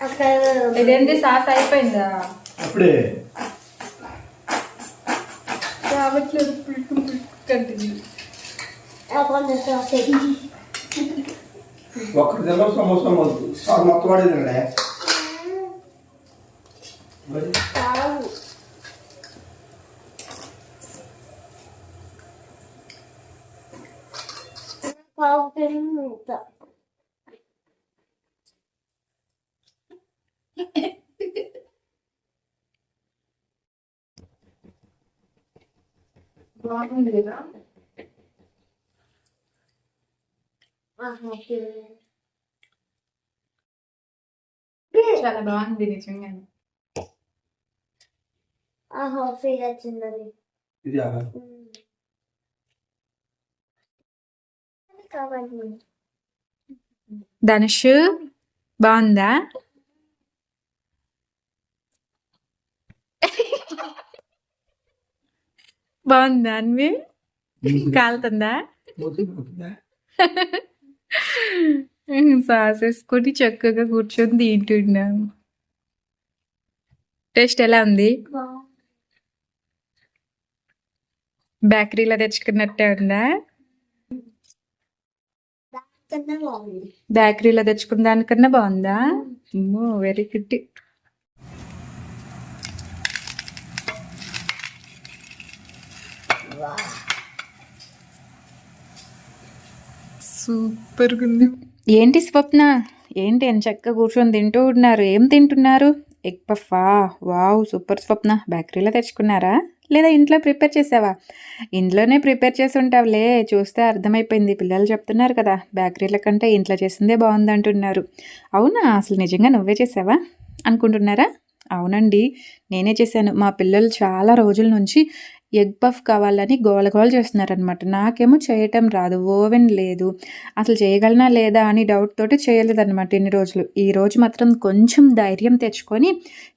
అక్కడ ఇదేంటి సాస్ అయిపోయిందా? అప్పుడే. రావట్లేదు పుల్కు పుల్కు కంటిన్యూ అక్కడ సాసేజ్ ఒక్కరు తిన్న సమోసా సార్ మొత్తం వాడేది ఇక్కడ మరి కావు కావు తింటా బాగుంది కదా? ఆహా చాలా బాగుంది నిజంగా. ఆహా ఫీల్ వచ్చిందని ఇది ఆ కావాలి. ధనుష్ బాగుందా? బాగుందా అన్వి? కాలుతుందా? సాస్ వేసుకొని చక్కగా కూర్చొని తింటున్నాం. టేస్ట్ ఎలా ఉంది? బేకరీలో తెచ్చుకున్నట్టే ఉందా? బేకరీలో తెచ్చుకున్న దానికన్నా బాగుందా? వెరీ గుడ్ సూపర్ ఉంది ఏంటి స్వప్న? ఏంటి అని చక్కగా కూర్చొని తింటూ ఉన్నారు? ఏం తింటున్నారు? ఎగ్ పఫా వావ్ సూపర్ స్వప్న. బేకరీలో తెచ్చుకున్నారా? లేదా ఇంట్లో ప్రిపేర్ చేసావా? ఇంట్లోనే ప్రిపేర్ చేసి ఉంటావులే చూస్తే అర్థమైపోయింది. పిల్లలు చెప్తున్నారు కదా బేకరీల కంటే ఇంట్లో చేసిందే బాగుంది అంటున్నారు అవునా? అసలు నిజంగా నువ్వే చేసావా? అనుకుంటున్నారా? అవునండి నేనే చేశాను. మా పిల్లలు చాలా రోజుల నుంచి ఎగ్ పఫ్ కావాలని గోల గోల చేస్తున్నారనమాట నాకేమో చేయటం రాదు ఓవెన్ లేదు. అసలు చేయగలనా లేదా అని డౌట్ తోటి చేయలేదన్నమాట ఇన్ని రోజులు. ఈ రోజు మాత్రం కొంచెం ధైర్యం తెచ్చుకొని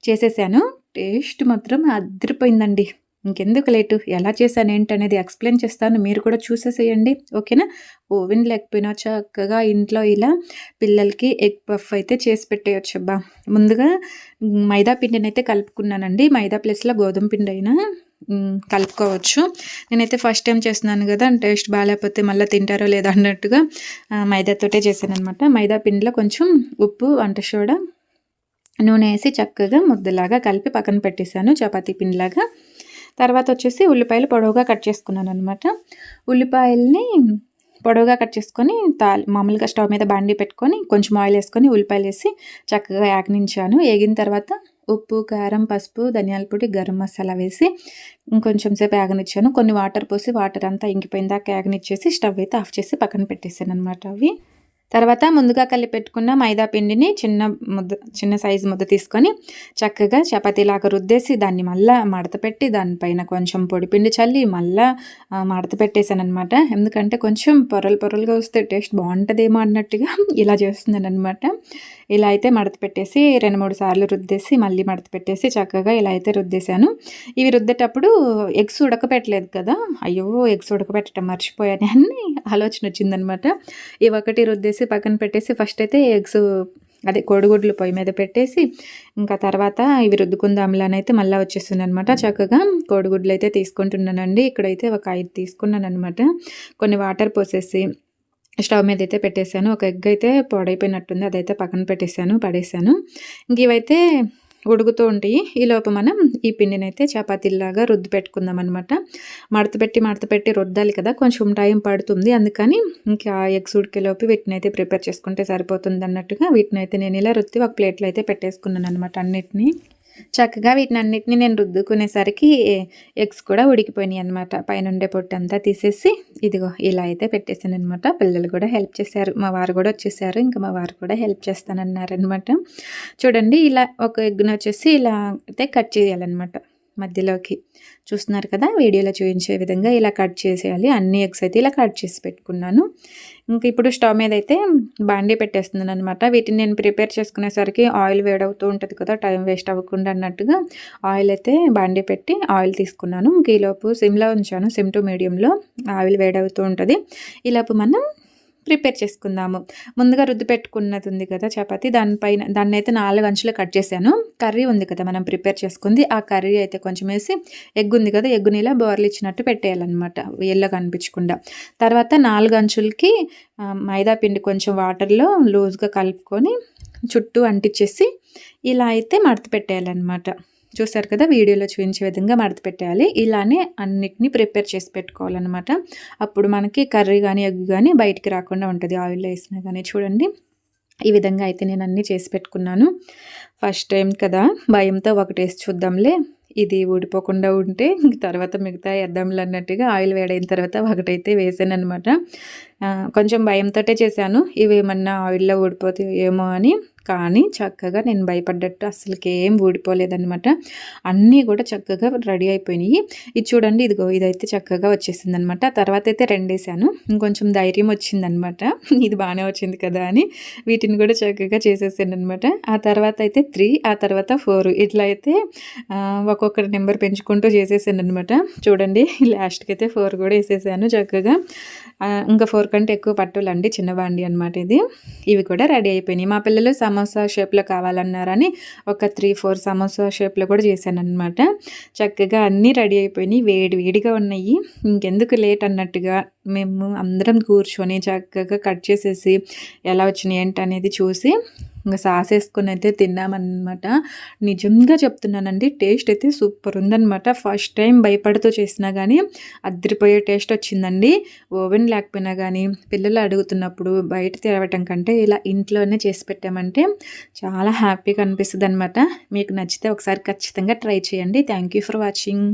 చేసేసాను. టేస్ట్ మాత్రం అదిరిపోయిందండి. ఇంకెందుకు లేటు? ఎలా చేశాను ఏంటనేది ఎక్స్ప్లెయిన్ చేస్తాను. మీరు కూడా చూసేసేయండి. ఓకేనా? ఓవెన్ లేకపోయినా చక్కగా ఇంట్లో ఇలా పిల్లలకి ఎగ్ పఫ్ అయితే చేసి పెట్టేయచ్చు అబ్బా ముందుగా మైదా పిండిని అయితే కలుపుకున్నానండి. మైదా ప్లేస్లో గోధుమ పిండి అయినా కలుపుకోవచ్చు. నేనైతే ఫస్ట్ టైం చేస్తున్నాను కదా టేస్ట్ బాగాలేకపోతే మళ్ళీ తింటారో లేదా అన్నట్టుగా మైదాతోటే చేశాను అనమాట మైదా పిండిలో కొంచెం ఉప్పు వంట సోడా నూనె వేసి చక్కగా ముద్దలాగా కలిపి పక్కన పెట్టేశాను చపాతీ పిండిలాగా. తర్వాత వచ్చేసి ఉల్లిపాయలు పొడవుగా కట్ చేసుకున్నాను అనమాట ఉల్లిపాయల్ని పొడవుగా కట్ చేసుకొని తాలి మామూలుగా స్టవ్ మీద బండి పెట్టుకొని కొంచెం ఆయిల్ వేసుకొని ఉల్లిపాయలు వేసి చక్కగా యాగనించాను. వేగిన తర్వాత ఉప్పు కారం పసుపు ధనియాల పొడి గరం మసాలా వేసి ఇంకొంచెం సేపు యాగనిచ్చాను కొన్ని వాటర్ పోసి వాటర్ అంతా ఇంకిపోయిందాక యాగనిచ్చేసి స్టవ్ అయితే ఆఫ్ చేసి పక్కన పెట్టేసాను అనమాట అవి. తర్వాత ముందుగా కలిపి పెట్టుకున్న మైదా పిండిని చిన్న ముద్ద చిన్న సైజు ముద్ద తీసుకొని చక్కగా చపాతీలాగా రుద్దేసి దాన్ని మళ్ళీ మడత పెట్టి దానిపైన కొంచెం పొడి పిండి చల్లి మళ్ళీ మడత పెట్టేశాను అనమాట ఎందుకంటే కొంచెం పొరలు పొరలుగా వస్తే టేస్ట్ బాగుంటుందేమో అన్నట్టుగా ఇలా చేస్తున్నాను అనమాట ఇలా అయితే మడత పెట్టేసి రెండు మూడు సార్లు రుద్దేసి మళ్ళీ మడత పెట్టేసి చక్కగా ఇలా అయితే రుద్దేశాను. ఇవి రుద్దేటప్పుడు ఎగ్స్ ఉడకపెట్టలేదు కదా. అయ్యో ఎగ్స్ ఉడకపెట్టడం మర్చిపోయాను అని ఆలోచన వచ్చిందనమాట ఇవి ఒకటి రుద్దేసి పక్కన పెట్టేసి ఫస్ట్ అయితే ఎగ్స్ అదే కోడిగుడ్లు పొయ్యి మీద పెట్టేసి ఇంకా తర్వాత ఇవి రుద్దుకుందాంలని అయితే మళ్ళీ వచ్చేస్తుంది అనమాట చక్కగా కోడిగుడ్లు అయితే తీసుకుంటున్నానండి. ఇక్కడైతే ఒక ఐదు తీసుకున్నాను అనమాట కొన్ని వాటర్ పోసేసి స్టవ్ మీద అయితే పెట్టేశాను. ఒక ఎగ్ అయితే పొడైపోయినట్టుంది. అదైతే పక్కన పెట్టేశాను పడేశాను. ఇంక ఇవైతే ఉడుకుతూ ఉంటాయి. ఈ మనం ఈ పిండిని అయితే చపాతీలాగా రుద్ది పెట్టుకుందాం అనమాట మడత పెట్టి మడత పెట్టి రుద్దాలి కదా కొంచెం టైం పడుతుంది. అందుకని ఇంకా ఎగ్స్ ఉడికేలోపు వీటిని అయితే ప్రిపేర్ చేసుకుంటే సరిపోతుంది అన్నట్టుగా వీటిని అయితే నేను ఇలా రుద్ది ఒక ప్లేట్లో అయితే పెట్టేసుకున్నాను అనమాట అన్నిటిని. చక్కగా వీటిని అన్నిటిని నేను రుద్దుకునేసరికి ఎగ్స్ కూడా ఉడికిపోయినాయి అనమాట పైన ఉండే పొట్టు అంతా తీసేసి ఇదిగో ఇలా అయితే పెట్టేసాను అనమాట పిల్లలు కూడా హెల్ప్ చేశారు. మా వారు కూడా వచ్చేసారు. ఇంకా మా వారు కూడా హెల్ప్ చేస్తానన్నారు అనమాట చూడండి ఇలా ఒక ఎగ్గును వచ్చేసి ఇలా అయితే కట్ చేయాలన్నమాట. మధ్యలోకి చూస్తున్నారు కదా వీడియోలో చూపించే విధంగా ఇలా కట్ చేసేయాలి. అన్ని ఎగ్స్ అయితే ఇలా కట్ చేసి పెట్టుకున్నాను. ఇంక ఇప్పుడు స్టవ్ మీద అయితే బాండీ పెట్టేస్తున్నాను అనమాట వీటిని నేను ప్రిపేర్ చేసుకునేసరికి ఆయిల్ వేడవుతూ ఉంటుంది కదా టైం వేస్ట్ అవ్వకుండా అన్నట్టుగా ఆయిల్ అయితే బాండీ పెట్టి ఆయిల్ తీసుకున్నాను. ఇంక ఈలోపు సిమ్లో ఉంచాను. సిమ్ టు మీడియంలో ఆయిల్ వేడవుతూ ఉంటుంది. ఈలోపు మనం ప్రిపేర్ చేసుకుందాము. ముందుగా రుద్ది పెట్టుకున్నది ఉంది కదా చపాతి. దానిపైన దాన్ని అయితే నాలుగు అంచులు కట్ చేశాను. కర్రీ ఉంది కదా మనం ప్రిపేర్ చేసుకుంది. ఆ కర్రీ అయితే కొంచెం వేసి ఎగ్ ఉంది కదా ఎగ్గుని ఇలా బోర్లు ఇచ్చినట్టు పెట్టేయాలన్నమాట ఎల్లో కనిపించకుండా తర్వాత నాలుగు అంచులకి మైదా పిండి కొంచెం వాటర్లో లూజ్గా కలుపుకొని చుట్టూ అంటించేసి ఇలా అయితే మడత పెట్టేయాలన్నమాట. చూస్తారు కదా వీడియోలో చూపించే విధంగా మడత పెట్టేయాలి. ఇలానే అన్నిటినీ ప్రిపేర్ చేసి పెట్టుకోవాలన్నమాట. అప్పుడు మనకి కర్రీ కానీ ఎగ్ కానీ బయటికి రాకుండా ఉంటుంది. ఆయిల్లో వేసినా కానీ చూడండి. ఈ విధంగా అయితే నేను అన్నీ చేసి పెట్టుకున్నాను. ఫస్ట్ టైం కదా భయంతో ఒకటి వేసి చూద్దాంలే. ఇది ఊడిపోకుండా ఉంటే తర్వాత మిగతా వేద్దాంలే అన్నట్టుగా ఆయిల్ వేడైన తర్వాత ఒకటైతే వేసాను అనమాట కొంచెం భయంతోటే చేశాను. ఇవి ఏమన్నా ఆయిల్లో ఊడిపోతే ఏమో అని. కానీ చక్కగా నేను భయపడ్డట్టు అసలుకి ఏం అన్నీ కూడా చక్కగా రెడీ అయిపోయినాయి. ఇది చూడండి ఇదిగో ఇదైతే చక్కగా వచ్చేసింది అనమాట తర్వాత అయితే రెండేసాను. ఇంకొంచెం ధైర్యం వచ్చిందనమాట ఇది బాగానే వచ్చింది కదా అని వీటిని కూడా చక్కగా చేసేసాను అనమాట ఆ తర్వాత అయితే త్రీ ఆ తర్వాత ఫోర్. ఇట్లా అయితే ఆ, ఒక్కొక్క నెంబర్ పెంచుకుంటూ చేసేసాను అనమాట చూడండి లాస్ట్కి అయితే ఫోర్ కూడా వేసేసాను చక్కగా. ఇంకా ఫోర్ కంటే ఎక్కువ పట్టులండి చిన్న బాండి అనమాట ఇది. ఇవి కూడా రెడీ అయిపోయినాయి. మా పిల్లలు సమోసా షేప్లో కావాలన్నారని ఒక త్రీ ఫోర్ సమోసా షేప్లో కూడా చేశాను అనమాట చక్కగా అన్నీ రెడీ అయిపోయినాయి. వేడి వేడిగా ఉన్నాయి. ఇంకెందుకు లేట్ అన్నట్టుగా మేము అందరం కూర్చొని చక్కగా కట్ చేసేసి ఎలా వచ్చినాయి ఏంటి అనేది చూసి ఇంకా సాస్ వేసుకొని అయితే తిన్నామన్నమాట. నిజంగా చెప్తున్నానండి టేస్ట్ అయితే సూపర్ ఉందన్నమాట. ఫస్ట్ టైం భయపడుతూ చేసినా కానీ అద్దరిపోయే టేస్ట్ వచ్చిందండి. ఓవెన్ లేకపోయినా కానీ పిల్లలు అడుగుతున్నప్పుడు బయట తేవటం కంటే ఇలా ఇంట్లోనే చేసి పెట్టామంటే చాలా హ్యాపీగా అనిపిస్తుంది అనమాట మీకు నచ్చితే ఒకసారి ఖచ్చితంగా ట్రై చేయండి. Thank you for watching.